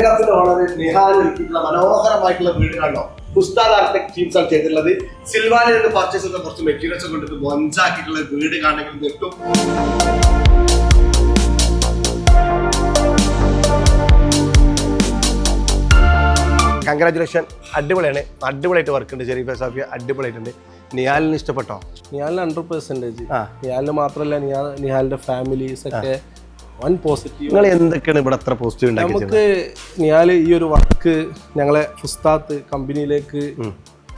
Golden വളരെ ഒരുക്കിയിട്ടുള്ള മനോഹരമായിട്ടുള്ള വീട് പുസ്താദ് ഉസ്താദ് ആർക്കിടെക്ട് ടീംസ് ആണ് ചെയ്തിട്ടുള്ളത്. സിൽവാനിൽ നിന്ന് പർച്ചേസ് ചെയ്ത കുറച്ച് മെറ്റീരിയൽസ് കൊണ്ടിട്ട് മൊഞ്ചാക്കിയിട്ടുള്ള വീട് കാണണമെങ്കിൽ നിൽക്കും കൺഗ്രാചുലേഷൻ അടിപൊളിയാണ്. അടിപൊളിയായിട്ട് വർക്ക് ഉണ്ട്. ഷെരീഫ് സാഫിയ അടിപൊളിയായിട്ടുണ്ട്. നിയാലിന് ഇഷ്ടപ്പെട്ടോ? നിയാലിന് ഹൺഡ്രഡ് പെർസെന്റേജ് ആ. നിഹാലിന് മാത്രമല്ല നിഹാലിന്റെ ഫാമിലീസ് ഒക്കെ വൺ പോസിറ്റീവ് നിങ്ങൾ എന്തൊക്കെയാണ് ഇവിടെ അത്ര പോസിറ്റീവ് നമുക്ക് ഞാൻ ഈ ഒരു വർക്ക് ഞങ്ങളെ ഫുസ്താത്ത് കമ്പനിയിലേക്ക്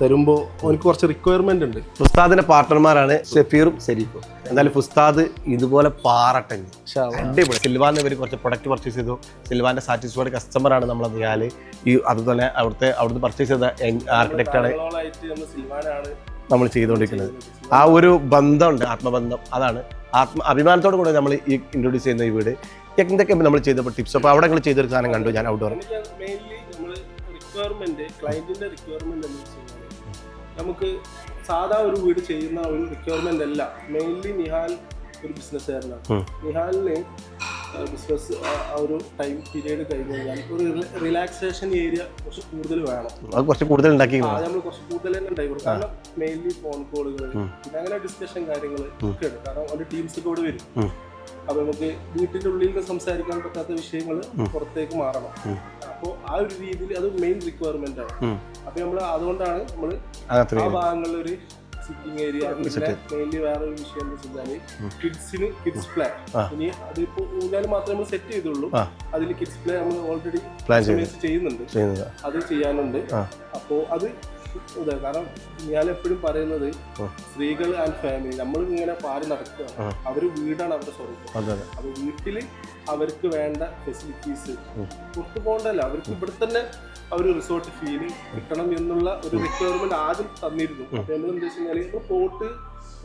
തരുമ്പോൾ എനിക്ക് കുറച്ച് റിക്വയർമെന്റ് ഉണ്ട്. ഉസ്താദിന്റെ പാർട്ട്ണർമാരാണ് ഷെഫീറും ഷെരീഫും എന്തായാലും ഉസ്താദ് ഇതുപോലെ പാറട്ടെ. അടിപൊളി. സിൽവാന്ന് ഇവർ കുറച്ച് പ്രൊഡക്റ്റ് പർച്ചേസ് ചെയ്തു. സിൽവാന്റെ സാറ്റിസ്ഫൈഡ് കസ്റ്റമറാണ് നമ്മൾ നിയാൽ. ഈ അതുപോലെ അവിടുത്തെ അവിടുന്ന് പർച്ചേസ് ചെയ്ത ആർക്കിടെക്റ്റാണ് ആണ് നമ്മൾ ചെയ്തുകൊണ്ടിരിക്കുന്നത്. ആ ഒരു ബന്ധമുണ്ട് ആത്മബന്ധം. അതാണ് ആത്മ അഭിമാനത്തോടു കൂടെ നമ്മൾ ഈ ഇൻട്രൊഡ്യൂസ് ചെയ്യുന്ന ഈ വീട്. എന്തൊക്കെ നമ്മൾ ചെയ്തപ്പോൾ ടിപ്സ് അപ്പോൾ അവിടെ നിങ്ങൾ ചെയ്തൊരു സാധനം കണ്ടു ഞാൻ ഔട്ട്ഡോർ റിക്വയർമെന്റ് ക്ലയന്റിന്റെ റിക്വയർമെന്റ് എന്ന് വെച്ച് കഴിഞ്ഞാൽ നമുക്ക് സാധാ ഒരു വീട് ചെയ്യുന്ന ഒരു റിക്വയർമെന്റ് അല്ല. മെയിൻലി നിഹാൽ ഒരു ബിസിനസ്സുകാരനാണ് നിഹാലിന് ബിസിനസ് ആ ഒരു ടൈം പീരീഡ് കഴിഞ്ഞ് കഴിഞ്ഞാൽ ഒരു റിലാക്സേഷൻ ഏരിയ കുറച്ച് കൂടുതൽ വേണം. അത് കുറച്ച് കൂടുതൽ ഉണ്ടാക്കി നമ്മൾ കുറച്ച് കൂടുതൽ തന്നെ ഉണ്ടായി കാരണം മെയിൻലി ഫോൺ കോളുകൾ പിന്നെ അങ്ങനെ ഡിസ്കഷൻ കാര്യങ്ങൾ ഒക്കെ ഉണ്ട്. കാരണം ഒരു ടീംസ് ഒക്കെ ഇവിടെ വരും. അപ്പൊ നമുക്ക് വീട്ടിന്റെ ഉള്ളിൽ സംസാരിക്കാൻ പറ്റാത്ത വിഷയങ്ങൾ പുറത്തേക്ക് മാറണം. അപ്പോൾ ആ ഒരു രീതിയിൽ അത് മെയിൻ റിക്വയർമെന്റ് ആണ്. അപ്പൊ നമ്മൾ അതുകൊണ്ടാണ് നമ്മൾ ആ ഭാഗങ്ങളിൽ ഒരു സിറ്റിംഗ് ഏരിയ പിന്നെ മെയിൻലി വേറെ ഒരു വിഷയം എന്ന് വെച്ചാൽ കിഡ്സിന് കിഡ്സ് പ്ലേ ഇനി അതിപ്പോ ഊഞ്ഞാൽ മാത്രമേ നമ്മൾ സെറ്റ് ചെയ്തുള്ളൂ. അതിൽ കിഡ്സ് പ്ലേ നമ്മൾ ഓൾറെഡി ചെയ്യുന്നുണ്ട്. അത് ചെയ്യാനുണ്ട്. അപ്പോ അത് ഇതാ കാരണം ഞാൻ എപ്പോഴും പറയുന്നത്. സ്ത്രീകൾ ആൻഡ് ഫാമിലി നമ്മൾ ഇങ്ങനെ പാടി നടക്കുക അവർ വീടാണ് അവരുടെ അതെ അപ്പൊ വീട്ടിൽ അവർക്ക് വേണ്ട ഫെസിലിറ്റീസ് പുറത്തു പോകണ്ടല്ല. അവർക്ക് ഇവിടെ തന്നെ ഒരു റിസോർട്ട് ഫീൽ കിട്ടണം എന്നുള്ള ഒരു റിക്വയർമെന്റ് ആദ്യം തന്നിരുന്നു. അപ്പൊ നമ്മൾ എന്താ വെച്ച് കഴിഞ്ഞാൽ പ്ലോട്ട്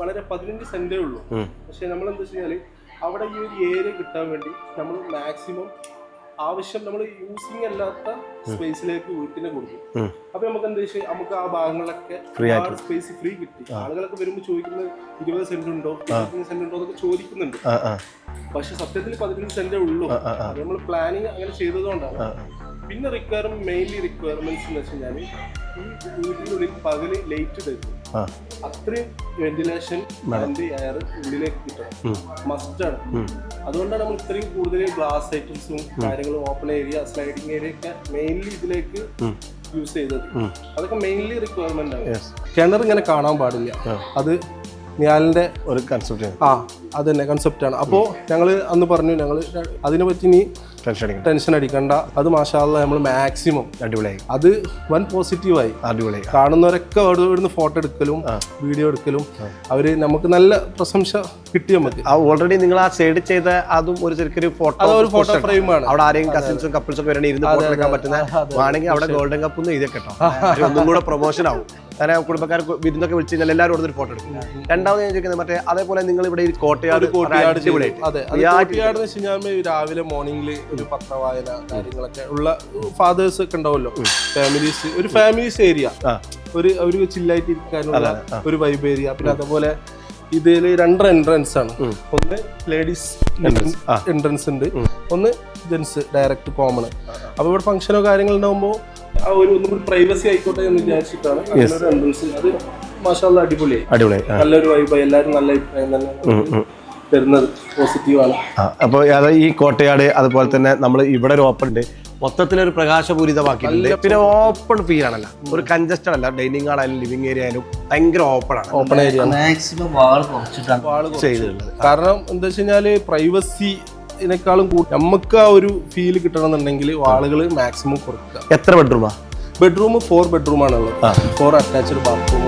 വളരെ പതിനഞ്ച് സെന്റേ ഉള്ളൂ. പക്ഷെ നമ്മൾ എന്താ വെച്ച് കഴിഞ്ഞാൽ അവിടെ ഈ ഒരു ഏരിയ കിട്ടാൻ വേണ്ടി നമ്മൾ മാക്സിമം ആവശ്യം നമ്മൾ യൂസിങ് അല്ലാത്ത സ്പേസിലേക്ക് വീട്ടിനെ കൊടുക്കും. അപ്പൊ നമുക്ക് എന്താ വെച്ചാൽ നമുക്ക് ആ ഭാഗങ്ങളിലൊക്കെ സ്പേസ് ഫ്രീ കിട്ടി. ആളുകളൊക്കെ വരുമ്പോൾ ചോദിക്കുന്നത് ഇരുപത് സെന്റ് ഉണ്ടോ? ഇരുപത്തഞ്ച് സെന്റ് ഉണ്ടോ എന്നൊക്കെ ചോദിക്കുന്നുണ്ട്. പക്ഷെ സത്യത്തിൽ പതിനഞ്ച് സെന്റേ ഉള്ളൂ. അത് നമ്മൾ പ്ലാനിങ് അങ്ങനെ ചെയ്തതുകൊണ്ടാണ്. പിന്നെ റിക്വയർമെന്റ് മെയിൻലി റിക്വയർമെന്റ്സ് എന്ന് വെച്ച് കഴിഞ്ഞാൽ ഈ വീട്ടിനുള്ളിൽ പകൽ ലൈറ്റ് ആ അത്രയും വെന്റിലേഷൻ എയർ ഉള്ളിലേക്ക് കിട്ടണം. മസ്റ്റ് ആണ്. അതുകൊണ്ടാണ് നമ്മൾ ഇത്രയും കൂടുതൽ ഗ്ലാസ് ഐറ്റംസും കാര്യങ്ങളും ഓപ്പൺ ഏരിയ സ്ലൈഡിങ് ഏരിയ ഒക്കെ മെയിൻലി ഇതിലേക്ക് യൂസ് ചെയ്തത്. അതൊക്കെ മെയിൻലി റിക്വയർമെന്റ് ആണ്. കിണർ ഇങ്ങനെ കാണാൻ പാടില്ല. അത് ഞാലിന്റെ ഒരു കൺസെപ്റ്റ് ആ അത് തന്നെ കൺസെപ്റ്റ് ആണ്. അപ്പോൾ ഞങ്ങൾ അന്ന് പറഞ്ഞു ഞങ്ങൾ അതിനെ പറ്റി ഇനി ടെൻഷൻ അടിക്കണം. ടെൻഷൻ അടിക്കണ്ട. അത് മാഷാല്ല നമ്മൾ മാക്സിമം അടിപൊളിയായി. അത് വൻ പോസിറ്റീവായി അടിപൊളിയായി. കാണുന്നവരൊക്കെ ഇവിടുന്ന് ഫോട്ടോ എടുക്കലും വീഡിയോ എടുക്കലും. അവർ നമുക്ക് നല്ല പ്രശംസ കിട്ടി നമുക്ക്. ഓൾറെഡി നിങ്ങൾ ആ സൈഡ് ചെയ്ത അതും ഒരു ചെറിയൊരു ഫോട്ടോ ഒരു ഫോട്ടോ ഫ്രെയിമാണ് അവിടെ ആരെങ്കിലും കസിൻസും കപ്പിൾസും ഒക്കെ ഇരുന്ന് ഫോട്ടോ എടുക്കാൻ പറ്റുന്ന വേണമെങ്കിൽ അവിടെ ഗോൾഡൻ കപ്പ് ഒന്ന് ഇതൊക്കെ കേട്ടോ. ഒന്നും കൂടെ പ്രൊമോഷൻ ആവും. കാരണം കുടുംബക്കാർ വിരുന്നൊക്കെ വിളിച്ച് കഴിഞ്ഞാൽ എല്ലാവരും ഒരു ഫോട്ടോ എടുക്കും. രണ്ടാമത് ഞാൻ ചോദിക്കുന്നത് മറ്റേ അതേപോലെ നിങ്ങൾ ഇവിടെ ഈ കോട്ടയാട് കോട്ടയാട് ഇവിടെ അതെ കോട്ടയാട് എന്ന് വെച്ച് കഴിഞ്ഞാൽ രാവിലെ മോർണിംഗിൽ ഒരു പത്രവായന കാര്യങ്ങളൊക്കെ ഉള്ള ഫാദേഴ്സ് ഒക്കെ ഉണ്ടാവല്ലോ ഫാമിലീസ് ഒരു ഫാമിലീസ് ഏരിയ ഒരു ഒരു ചില്ലായിട്ട് ഇരിക്കാനുള്ള ഒരു വൈബ് ഏരിയ പിന്നെ അതുപോലെ ഇതിൽ രണ്ട് എൻട്രൻസ് ആണ്. ഒന്ന് ലേഡീസ് എൻട്രൻസ് ഉണ്ട്. ഒന്ന് ജെൻസ് ഡയറക്റ്റ് കോമൺ അപ്പൊ ഇവിടെ ഫംഗ്ഷനോ കാര്യങ്ങൾ ഉണ്ടാകുമ്പോൾ ആ ഒരു ഒന്നും കൂടി പ്രൈവസി ആയിക്കോട്ടെ എന്ന് വിചാരിച്ചിട്ടാണ് അങ്ങനെ ഒരു എൻട്രൻസ് അത് മാഷാല്ല അടിപൊളിയായി അടിപൊളിയായി ആ. നല്ലൊരു വൈബ് എല്ലാവരും നല്ല അഭിപ്രായം തന്നെ തരുന്നത്. പോസിറ്റീവാണ് ആ, അപ്പോൾ അത് ഈ കോട്ടയാട് അതുപോലെ തന്നെ നമ്മൾ ഇവിടെ ഒരു ഓപ്പൺ ഉണ്ട്. മൊത്തത്തിലൊരു പ്രകാശപൂരിതമാക്കിയിട്ടുണ്ട്. പിന്നെ ഓപ്പൺ ഫീൽ ആണല്ലോ. ഒരു കൺജസ്റ്റഡ് അല്ല. ഡൈനിങ് ആയാലും ലിവിംഗ് ഏരിയ ആയാലും ഭയങ്കര ഓപ്പൺ ആണ്. ഓപ്പൺ ഏരിയ മാക്സിമം വാൾ കുറച്ചിട്ടാണ് ചെയ്തിട്ടുള്ളത്. കാരണം എന്താ വെച്ച് കഴിഞ്ഞാൽ പ്രൈവസി ഇതിനേക്കാളും കൂടുതൽ നമുക്ക് ആ ഒരു ഫീൽ കിട്ടണമെന്നുണ്ടെങ്കിൽ ആളുകൾ മാക്സിമം കുറക്കുക എത്ര ബെഡ്റൂമാ ബെഡ്റൂം ഫോർ ബെഡ്റൂം ആണുള്ളത്. ഫോർ അറ്റാച്ച്ഡ് ബാത്റൂം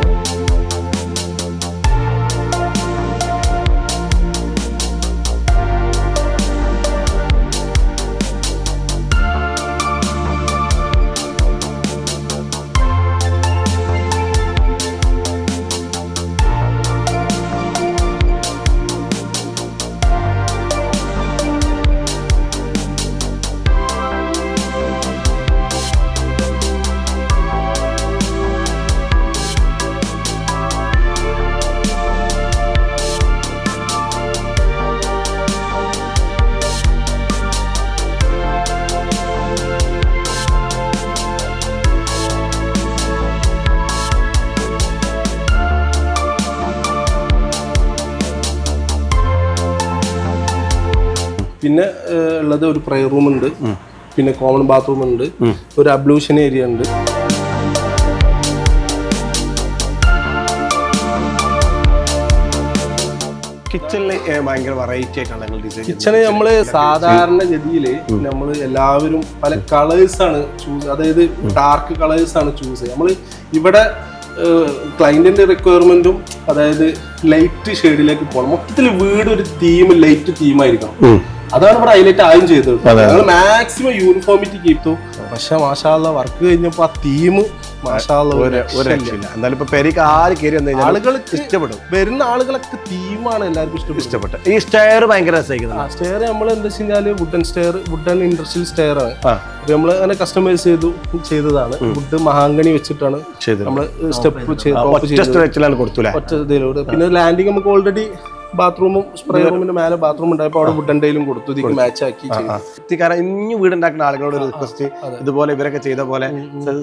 ഉള്ളത് ഒരു പ്രയർ റൂം ഉണ്ട്. പിന്നെ കോമൺ ബാത്റൂം ഉണ്ട്. ഒരു അബ്ലൂഷൻ ഏരിയ ഉണ്ട്. കിച്ചണിൽ ഭയങ്കര വെറൈറ്റി ആയിട്ടാണ് നിങ്ങൾ ഡിസൈൻ കിച്ചണ് നമ്മൾ സാധാരണ ഗതിയിൽ നമ്മൾ എല്ലാവരും പല കളേഴ്സ് ആണ് ചൂസ് അതായത് ഡാർക്ക് കളേഴ്സ് ആണ് ചൂസ് ചെയ്യുക. നമ്മൾ ഇവിടെ ക്ലൈന്റിന്റെ റിക്വയർമെന്റും അതായത് ലൈറ്റ് ഷെയ്ഡിലേക്ക് പോകണം. മൊത്തത്തിൽ വീട് ഒരു തീം ലൈറ്റ് തീമായിരിക്കണം അതാണ് ഇവിടെ ഹൈലൈറ്റ് ആയും ചെയ്തത്. ഞങ്ങൾ മാക്സിമം യൂണിഫോമിറ്റി കീർത്തു പക്ഷെ മാഷാല്ല വർക്ക് കഴിഞ്ഞപ്പോ ആ തീം ഒരു ഒരു രക്ഷയില്ല. എന്നാലും ഇപ്പൊ പെരിക്ക് ആര് കയറി വന്നു കഴിഞ്ഞാൽ ആളുകൾക്ക് ഇഷ്ടപ്പെടും. വരുന്ന ആളുകളൊക്കെ തീമാണ് എല്ലാവർക്കും ഇഷ്ടപ്പെട്ടു. ഈ സ്റ്റെയർ ഭയങ്കര രസമായിരിക്കുന്നത് സ്റ്റെയർ നമ്മൾ എന്താ വെച്ച് കഴിഞ്ഞാൽ wooden stair wooden industrial stair ആണ്. അപ്പൊ നമ്മൾ അങ്ങനെ കസ്റ്റമൈസ് ചെയ്തു ചെയ്തതാണ്. വുഡ് മഹാങ്കണി വെച്ചിട്ടാണ് നമ്മൾ നമ്മൾ സ്റ്റെപ്പ് ഒറ്റ ഇതിലൂടെ. പിന്നെ ലാൻഡിങ് നമുക്ക് ഓൾറെഡി ബാത്റൂമും സ്പ്രേ റൂമിന്റെ മേലെ ബാത്റൂം ഉണ്ടായപ്പോൾ അവിടെ വുഡൻ ടൈലും കൊടുത്തു. ഇതിക്ക് മാച്ച് ആക്കി. കാരണം ഇനി വീടുണ്ടാക്കുന്ന ആളുകളോട് ഒരു റിക്വസ്റ്റ് ഇതുപോലെ ഇവരൊക്കെ ചെയ്ത പോലെ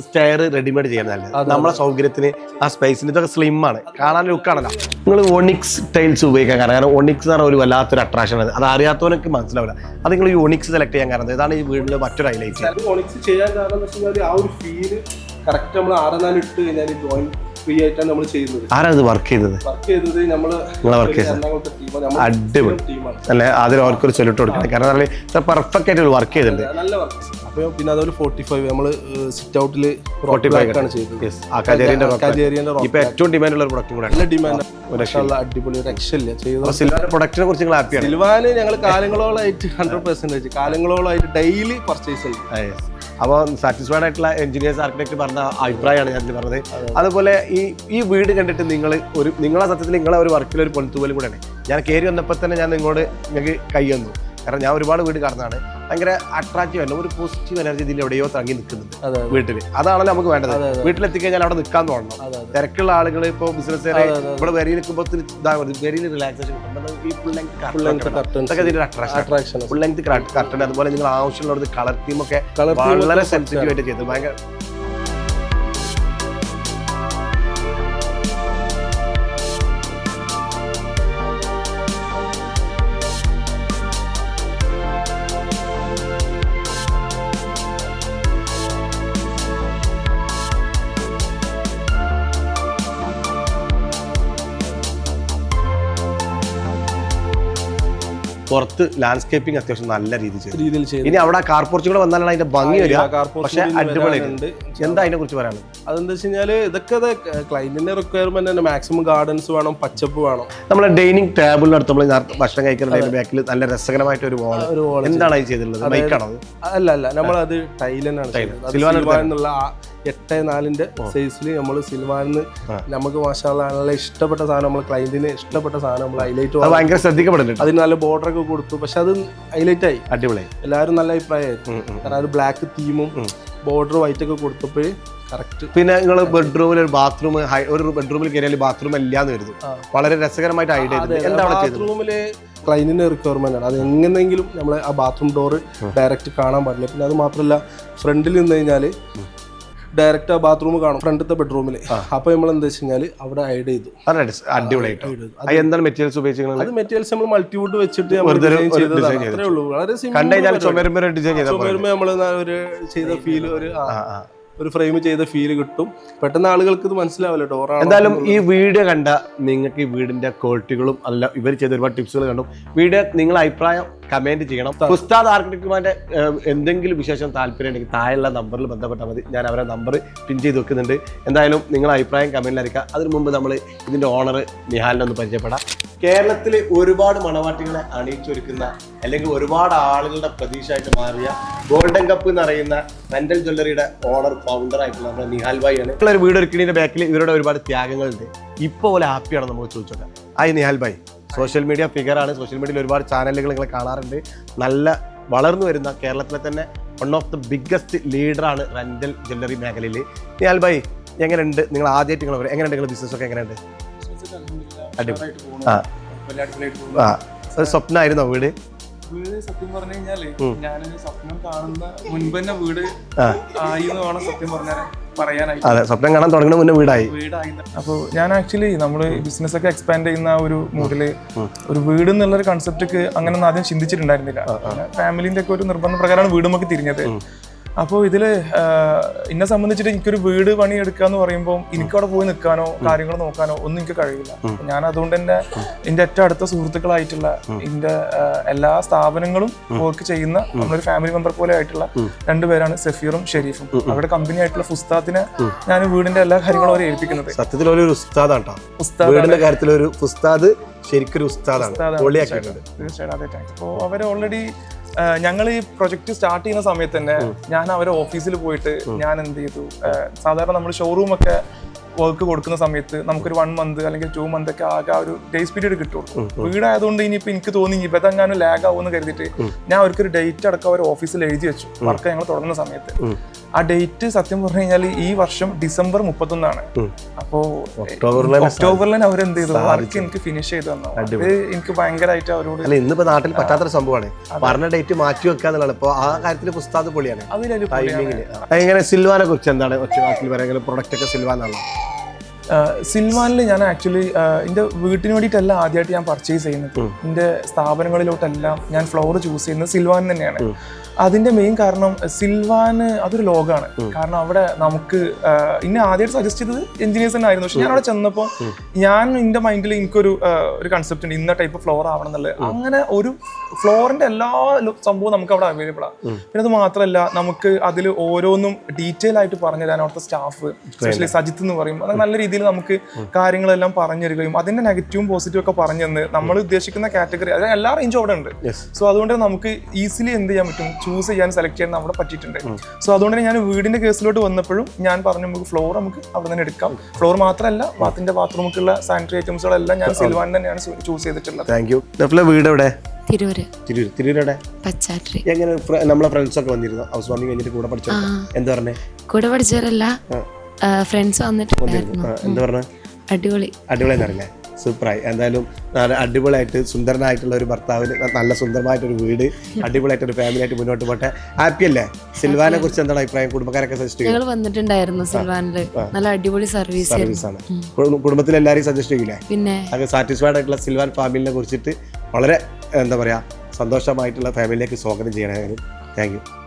സ്റ്റെയർ റെഡിമെയ്ഡ് ചെയ്യുന്നതല്ല നമ്മളെ സൗകര്യത്തിന് ആ സ്പേസിന് ഇതൊക്കെ സ്ലിം ആണ്. കാണാൻ ലുക്കാണല്ലോ നിങ്ങൾ ഒണിക്സ് ടൈൽസ് ഉപയോഗിക്കാൻ കാരണം കാരണം ഒണിക്സ് എന്ന് പറഞ്ഞ ഒരു വല്ലാത്തൊരു അട്രാക്ഷൻ ആണ്. അത് അറിയാത്തവനൊക്കെ മനസ്സിലാവില്ല. അത് നിങ്ങൾ ഈ ഒണിക്സ് സെലക്ട് ചെയ്യാൻ കാരണം ഇതാണ് ഈ വീടിന്റെ മറ്റൊരു ഹൈലൈറ്റ് ഒണിക്സ് ചെയ്യാൻ കാരണം ആ ഒരു ഫീൽ കറക്റ്റ് നമ്മൾ ആറ് നാല് ഇട്ട് കഴിഞ്ഞാൽ ജോയിൻ ഫ്രീ ആയിട്ടാണ് നമ്മൾ ചെയ്യുന്നത്. ആരാ ഇത് വർക്ക് ചെയ്തത്? വർക്ക് ചെയ്തത് നമ്മൾ നിങ്ങളെ വർക്ക് ചെയ്തത്? അടിപൊളി. അല്ലെ? അതിൽ അവർക്കൊരു കൊടുക്കണം. കാരണം ഇത്ര പെർഫെക്റ്റ് ആയിട്ട് വർക്ക് ചെയ്തിട്ടുണ്ട്. നല്ല വർക്ക് അപ്പോൾ പിന്നെ അതൊരു ഫോർട്ടി ഫൈവ് നമ്മൾ സിറ്റ് ഔട്ടിൽ ഫോർട്ടി ഫൈവ് ആണ് ചെയ്തത്. യെസ് ആ കജേരിന്റെ കജേരിയന്റെ ഇപ്പൊ ഏറ്റവും ഡിമാൻഡ് ഉള്ള ഒരു പ്രൊഡക്റ്റും കൂടെ നല്ല ഡിമാൻഡ് അടിപൊളി. രക്ഷയില്ല. പ്രൊഡക്റ്റിനെ കുറിച്ച് നിങ്ങൾ ഹാപ്പിയാണ് സിൽവാന് ഞങ്ങൾ കാലങ്ങളോളായിട്ട് ഹൺഡ്രഡ് പെർസെന്റേജ് കാലങ്ങളോളായിട്ട് ഡെയിലി പർച്ചേസ് ചെയ്യും. അപ്പോൾ സാറ്റിസ്ഫൈഡ് ആയിട്ടുള്ള എഞ്ചിനീയേഴ്സ് ആർക്കിടെക്ട് പറഞ്ഞ അഭിപ്രായമാണ് ഞാൻ പറഞ്ഞത്. അതുപോലെ ഈ ഈ വീട് കണ്ടിട്ട് നിങ്ങൾ ഒരു നിങ്ങളെ സത്യത്തിൽ നിങ്ങളെ ഒരു വർക്കിൽ ഒരു പൊളിത്തുപോലും കൂടെയാണ് ഞാൻ കയറി വന്നപ്പോൾ തന്നെ ഞാൻ നിങ്ങളോട് നിങ്ങൾക്ക് കൈ തന്നു കാരണം ഞാൻ ഒരുപാട് വീട് കാണുന്നതാണ് ഭയങ്കര അട്രാക്റ്റീവ് അല്ല ഒരു പോസിറ്റീവ് എനർജി ഇതിൽ എവിടെയോ തങ്ങി നിൽക്കുന്നത് വീട്ടിൽ അതാണല്ലോ നമുക്ക് വേണ്ടത്. വീട്ടിലെത്തിക്കഴിഞ്ഞാൽ അവിടെ നിൽക്കാൻ തോന്നണം. തിരക്കുള്ള ആളുകൾ ഇപ്പോൾ ബിസിനസ്സുകാരെ ഇവിടെ വരി നിൽക്കുമ്പോൾ വെറിയിൽ റിലാക്സേഷൻ ഫുൾ ലെങ്ത് കർട്ടൻ അതുപോലെ നിങ്ങൾ ആവശ്യമുള്ള കളർ തീം ഒക്കെ വളരെ സെൻസിറ്റീവ് ആയിട്ട് ചെയ്തു. ഭയങ്കര പുറത്ത് ലാൻഡ്സ്കേപ്പിംഗ് അത്യാവശ്യം നല്ല രീതിയിൽ ചെയ്തു. രീതിയിൽ ചെയ്തു. ഇനി അവിടെ കാർ പോർച്ച് കൂടെ വന്നാലാണ് അതിന്റെ ഭംഗി വരിക. പക്ഷേ അടിപൊളിയുണ്ട് എന്താ അതിനെ കുറിച്ച് പറയാനുള്ളത്? അതെന്താ വെച്ച് കഴിഞ്ഞാൽ ഇതൊക്കെ ക്ലൈന്റിന്റെ റിക്വയർമെന്റ് തന്നെ. മാക്സിമം ഗാർഡൻസ് വേണം പച്ചപ്പ് വേണം. നമ്മളെ ഡൈനിങ് ടേബിളിനടുത്ത് നമ്മൾ നേരത്തെ ഭക്ഷണം കഴിക്കുന്ന ബാക്കിൽ നല്ല രസകരമായിട്ട് ഒരു വോൾ എന്താണ് അത് ചെയ്തിട്ടുള്ളത്? മൈക്കാണോ അല്ല അല്ല നമ്മൾ അത് ടൈൽ തന്നെയാണ് സിൽവാൻ എന്നുള്ള എട്ട് നാലിന്റെ സൈസിൽ നമ്മൾ സിൽവാനിന്ന് നമുക്ക് മാഷാള്ള നല്ല ഇഷ്ടപ്പെട്ട സാധനം നമ്മൾ ക്ലൈന്റിന് ഇഷ്ടപ്പെട്ട സാധനം നമ്മൾ ഹൈലൈറ്റ് ഭയങ്കര ശ്രദ്ധിക്കപ്പെടുന്നുണ്ട് അതിന് നല്ല ബോർഡർ ഒക്കെ കൊടുത്തു. പക്ഷെ അത് ഹൈലൈറ്റ് ആയി. അടിപൊളി എല്ലാവരും നല്ല അഭിപ്രായമായിരുന്നു കാരണം ഒരു ബ്ലാക്ക് തീമും ബോർഡർ വൈറ്റ് ഒക്കെ കൊടുത്തപ്പോൾ കറക്റ്റ് പിന്നെ നിങ്ങൾ ബെഡ്റൂമിൽ ഒരു ബാത്റൂം ഒരു ബെഡ്റൂമിൽ കയറിയാൽ ബാത്റൂം ഇല്ലാന്ന് വരുന്നു വളരെ രസകരമായിട്ട് ഐഡിയ ബാത്റൂമിൽ ക്ലൈന്റിന്റെ റിക്വയർമെന്റ് ആണ്. അത് എങ്ങനെയെങ്കിലും നമ്മൾ ആ ബാത്റൂം ഡോറ് ഡയറക്റ്റ് കാണാൻ പാടില്ല. പിന്നെ അത് മാത്രമല്ല ഫ്രണ്ടിൽ നിന്ന് കഴിഞ്ഞാൽ ഡയറക്റ്റ് ആ ബാത്റൂം കാണും ഫ്രണ്ടത്തെ ബെഡ്റൂമിൽ അപ്പൊ നമ്മൾ എന്താ വെച്ച് അവിടെ ആഡ് ചെയ്തു. അടിപൊളിയായിട്ട്. എന്താണ് മെറ്റീരിയൽസ് ഉപയോഗിക്കുന്നത് അത് മെറ്റീരിയൽസ് നമ്മൾ മൾട്ടിവുഡ് വെച്ചിട്ട് നമ്മൾ അത്രേ ഉള്ളൂ. വളരെ സിമ്പിൾ വരുമ്പോ ഒരു ചെയ്ത ഫീൽ ഒരു. ഒരു ഫ്രെയിം ചെയ്ത ഫീൽ കിട്ടും. പെട്ടെന്ന് ആളുകൾക്ക് ഇത് മനസ്സിലാവില്ല ഡോറാണ് എന്തായാലും ഈ വീഡിയോ കണ്ട നിങ്ങൾക്ക് ഈ വീടിന്റെ ക്വാളിറ്റികളും അല്ല ഇവർ ചെയ്ത ഒരുപാട് ടിപ്സുകൾ കണ്ടു. വീഡിയോ നിങ്ങളുടെ അഭിപ്രായം കമന്റ് ചെയ്യണം. ഉസ്താദ് ആർക്കിടെക്ടുമാരുടെ എന്തെങ്കിലും വിശേഷം താല്പര്യം ഉണ്ടെങ്കിൽ താഴെയുള്ള നമ്പറിൽ ബന്ധപ്പെട്ടാൽ മതി. ഞാൻ അവരെ നമ്പർ പിൻ ചെയ്ത് വെക്കുന്നുണ്ട്. എന്തായാലും നിങ്ങളുടെ അഭിപ്രായം കമന്റിൽ അറിയിക്കുക അതിനു മുമ്പ് നമ്മൾ ഇതിന്റെ ഓണർ നിഹാലിനെ ഒന്ന് പരിചയപ്പെടാം. കേരളത്തിൽ ഒരുപാട് മണവാട്ടികളെ അണിയിച്ചൊരുക്കുന്ന അല്ലെങ്കിൽ ഒരുപാട് ആളുകളുടെ പ്രതീക്ഷയായിട്ട് മാറിയ ഗോൾഡൻ കപ്പ് എന്ന് അറിയുന്ന മെന്റൽ ജ്വല്ലറിയുടെ ഓണർ ഫൗണ്ടർ ആയിട്ടുള്ള നമ്മുടെ നിഹാൽ ഭായി ആണ് ഒരു വീട് ഒരുക്കിണിന്റെ ബാക്കിൽ ഇവരുടെ ഒരുപാട് ത്യാഗങ്ങളുണ്ട്. ഇപ്പോൾ പോലെ ഹാപ്പിയാണ് നമുക്ക് ചോദിച്ചോക്കാം. ആയി നിഹാൽ ഭായ്. സോഷ്യൽ മീഡിയ ഫിഗറാണ്. സോഷ്യൽ മീഡിയയിൽ ഒരുപാട് ചാനലുകൾ നിങ്ങൾ കാണാറുണ്ട്. നല്ല വളർന്നു വരുന്ന കേരളത്തിലെ തന്നെ വൺ ഓഫ് ദ ബിഗ്ഗസ്റ്റ് ലീഡറാണ് റെന്റൽ ജ്വല്ലറി മേഖലയിൽ നിഹാൽ ഭായി എങ്ങനെയുണ്ട്? നിങ്ങൾ ആദ്യമായിട്ട് നിങ്ങൾ എങ്ങനെയുണ്ട് നിങ്ങൾ ബിസിനസ് ഒക്കെ? എങ്ങനെയുണ്ട്? അടിപൊളി ആ. ആ. ഒരു സ്വപ്നമായിരുന്നോ വീട്? വീട് സത്യം പറഞ്ഞു കഴിഞ്ഞാൽ ഞാനൊരു സ്വപ്നം കാണുന്ന മുൻപ് തന്നെ വീട് ആയി എന്ന് വേണം സത്യം പറഞ്ഞാൽ പറയാനായി അതെ സ്വപ്നം കാണാൻ തുടങ്ങുന്ന മുന്നേ വീടായി. വീടായി. അപ്പോൾ ഞാൻ ആക്ച്വലി നമ്മൾ ബിസിനസ് ഒക്കെ എക്സ്പാൻഡ് ചെയ്യുന്ന ആ ഒരു മൂഡിൽ ഒരു വീട് എന്നുള്ള ഒരു കൺസെപ്റ്റ് അങ്ങനെ ഒന്നും ആദ്യം ചിന്തിച്ചിട്ടുണ്ടായിരുന്നില്ല. ഫാമിലിന്റെ ഒക്കെ ഒരു നിർബന്ധ പ്രകാരമാണ് വീടുമൊക്കെ തിരിഞ്ഞത്. അപ്പോൾ ഇതിൽ എന്നെ സംബന്ധിച്ചിട്ട് എനിക്കൊരു വീട് പണിയെടുക്കുക എന്ന് പറയുമ്പോൾ എനിക്കവിടെ പോയി നിൽക്കാനോ കാര്യങ്ങൾ നോക്കാനോ ഒന്നും എനിക്ക് കഴിയില്ല. ഞാൻ അതുകൊണ്ട് തന്നെ എന്റെ ഏറ്റവും അടുത്ത സുഹൃത്തുക്കളായിട്ടുള്ള എന്റെ എല്ലാ സ്ഥാപനങ്ങളും വർക്ക് ചെയ്യുന്ന നമ്മളൊരു ഫാമിലി മെമ്പർ പോലെ ആയിട്ടുള്ള രണ്ടുപേരാണ് സഫീറും ഷെരീഫും. അവരുടെ കമ്പനി ആയിട്ടുള്ള ഫുസ്താത്തിനെ ഞാൻ വീടിന്റെ എല്ലാ കാര്യങ്ങളും അവരെ ഏൽപ്പിക്കുന്നത്. സത്യത്തിൽ ഒരു ഉസ്താദാണ് കാര്യത്തിൽ ഒരു ഉസ്താദ് ശരിക്കൊരു ഉസ്താദാണ്. അപ്പോൾ അവർ ഓൾറെഡി ഞങ്ങൾ ഈ പ്രൊജക്ട് സ്റ്റാർട്ട് ചെയ്യുന്ന സമയത്ത് തന്നെ ഞാൻ അവരെ ഓഫീസിൽ പോയിട്ട് ഞാൻ എന്ത് ചെയ്തു? സാധാരണ നമ്മൾ ഷോറൂം ഒക്കെ വർക്ക് കൊടുക്കുന്ന സമയത്ത് നമുക്കൊരു വൺ മന്ത് അല്ലെങ്കിൽ ടു മന്ത് ഒക്കെ ആകെ ഒരു ഡേയ്സ് പീരീഡ് കിട്ടുള്ളൂ. വീടായതുകൊണ്ട് ഇനിയിപ്പോൾ എനിക്ക് തോന്നി ഇപ്പം ഇതെങ്ങാനും ലാഗ് ആവുമെന്ന് കരുതിയിട്ട് ഞാൻ അവർക്കൊരു ഡേറ്റ് അടക്കം അവർ ഓഫീസിൽ എഴുതി വെച്ചു. വർക്ക് ഞങ്ങൾ തുടങ്ങുന്ന സമയത്ത്. ആ ഡേറ്റ് സത്യം പറഞ്ഞു കഴിഞ്ഞാൽ ഈ വർഷം ഡിസംബർ മുപ്പത്തൊന്നാണ്. അപ്പോ ഒക്ടോബറിൽ ഒക്ടോബറിൽ അവരെന്ത് ചെയ്തു? വർക്ക് എനിക്ക് ഫിനിഷ് ചെയ്ത് തന്നു. അത് എനിക്ക് ഭയങ്കരമായിട്ട് അവരോട് അല്ല ഇന്നിപ്പോ നാട്ടിൽ പറ്റാത്തൊരു സംഭവമാണ്. പറഞ്ഞ ഡേറ്റ് മാറ്റി വെക്കുക എന്നുള്ളതാണ്. ഇപ്പൊ ആ കാര്യത്തിൽ പുസ്തകം പൊളിയാണ്. എങ്ങനെ സിൽവാനെ കുറിച്ച് എന്താണ്? ഒറ്റ വാക്കിൽ പറയാൻ പ്രൊഡക്റ്റ് ഒക്കെ സിൽവാനാണോ സിൽവാനിൽ ഞാൻ ആക്ച്വലി എന്റെ വീട്ടിന് വേണ്ടിയിട്ടല്ല ആദ്യമായിട്ട് ഞാൻ പർച്ചേസ് ചെയ്യുന്നത്. എന്റെ സ്ഥാപനങ്ങളിലോട്ടെല്ലാം ഞാൻ ഫ്ലോർ ചൂസ് ചെയ്യുന്നത് സിൽവാൻ തന്നെയാണ്. അതിന്റെ മെയിൻ കാരണം സിൽവാന് അതൊരു ലോകമാണ് കാരണം അവിടെ നമുക്ക് ഇന്നെ ആദ്യമായിട്ട് സജസ്റ്റ് ചെയ്തത് എഞ്ചിനീയേഴ്സ് തന്നെ ആയിരുന്നു. പക്ഷെ ഞാൻ അവിടെ ചെന്നപ്പോൾ ഞാൻ എന്റെ മൈൻഡിൽ എനിക്കൊരു ഒരു കൺസെപ്റ്റ് ഉണ്ട്. ഇന്ന ടൈപ്പ് ഫ്ലോർ ആവണം എന്നുള്ളത്. അങ്ങനെ ഒരു ഫ്ലോറിന്റെ എല്ലാ സംഭവവും നമുക്ക് അവിടെ അവൈലബിൾ ആണ് പിന്നെ അത് മാത്രമല്ല നമുക്ക് അതിൽ ഓരോന്നും ഡീറ്റെയിൽ ആയിട്ട് പറഞ്ഞു തരാൻ അവിടുത്തെ സ്റ്റാഫ് സ്പെഷ്യലി സജിത്ത് എന്ന് പറയും അത് നല്ല രീതിയിൽ നമുക്ക് കാര്യങ്ങളെല്ലാം പറഞ്ഞു തരികയും അതിന്റെ നെഗറ്റീവും പോസിറ്റീവും ഒക്കെ പറഞ്ഞു തന്ന് നമ്മൾ ഉദ്ദേശിക്കുന്ന കാറ്റഗറി അതായത് എല്ലാ റേഞ്ചും അവിടെ ഉണ്ട്. സോ അതുകൊണ്ട് നമുക്ക് ഈസിലി എന്ത് ചെയ്യാൻ പറ്റും? ചൂസ് ചെയ്യാൻ സെലക്ട് ചെയ്യാൻ നമ്മളെ പറ്റിയിട്ടുണ്ട്. സോ അതുകൊണ്ട് തന്നെ ഞാൻ വീടിന്റെ കേസിലോട്ട് വന്നപ്പോഴും ഞാൻ പറഞ്ഞു നമുക്ക് ഫ്ലോർ നമുക്ക് അവിടെ തന്നെ എടുക്കാം. ഫ്ലോർ മാത്രമല്ല ബാത്തിന്റെ ബാത്റൂമുക്കുള്ള സാനിറ്ററി ഐറ്റംസുകളെല്ലാം ഞാൻ സിൽവാൻ തന്നെയാണ് ചൂസ് ചെയ്തിട്ടുള്ളത്. താങ്ക് യു വീട് എവിടെ? തിരൂര്. തിരൂര്. തിരൂരെവിടെ പച്ചാട്രി എങ്ങനെ നമ്മളെ ഫ്രണ്ട്സ് ഒക്കെ വന്നിരുന്നു? ഹൗസ് വാമിങ് കഴിഞ്ഞിട്ട് കൂടെ പഠിച്ചോ? എന്താ പറഞ്ഞേ? കൂടെ പഠിച്ചവരല്ല. ഫ്രണ്ട്സ് വന്നിട്ട് എന്താ പറഞ്ഞ? അടിപൊളി. അടിപൊളിയാന്ന് അറിയില്ലേ? സൂപ്പറായി. എന്തായാലും നല്ല അടിപൊളിയായിട്ട് സുന്ദരനായിട്ടുള്ള ഒരു ഭർത്താവിന് നല്ല സുന്ദരമായിട്ടൊരു വീട് അടിപൊളിയായിട്ടൊരു ഫാമിലി ആയിട്ട് മുന്നോട്ട് പോട്ടെ. ഹാപ്പി അല്ലേ? സിൽവാനെ കുറിച്ച് എന്താണ് അഭിപ്രായം? കുടുംബക്കാരൊക്കെ സജസ്റ്റ് ഞങ്ങൾ വന്നിട്ടുണ്ടായിരുന്നു സിൽവാനിൽ. നല്ല അടിപൊളി സർവീസ് സർവീസ് ആണ്. കുടും- കുടുംബത്തിൽ എല്ലാവരെയും സജസ്റ്റ് ചെയ്യില്ലേ? പിന്നെ? അത് സാറ്റിസ്ഫൈഡ് ആയിട്ടുള്ള സിൽവാൻ ഫാമിലിനെ കുറിച്ചിട്ട് വളരെ എന്താ പറയാ സന്തോഷമായിട്ടുള്ള ഫാമിലിയിലേക്ക് സ്വാഗതം ചെയ്യണമായിരുന്നു താങ്ക് യു